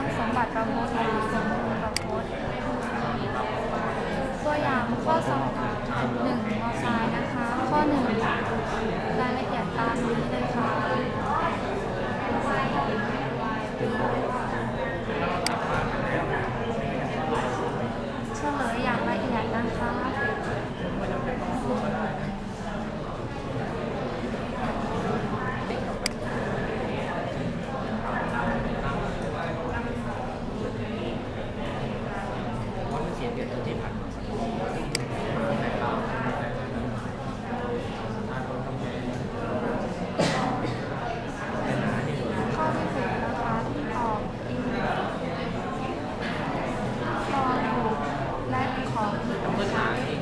ื่องสมบัติประมทหสมบูรณ์ประพจน์ตัวอย่างข้อสอบหนึ่งมอซายนะคะ ข้อหนึ่งรายละเอียดตามนี้เลยค่ะเฉลยอย่างละเอียดนะคะียนตัวที่ผ่านมาของและของ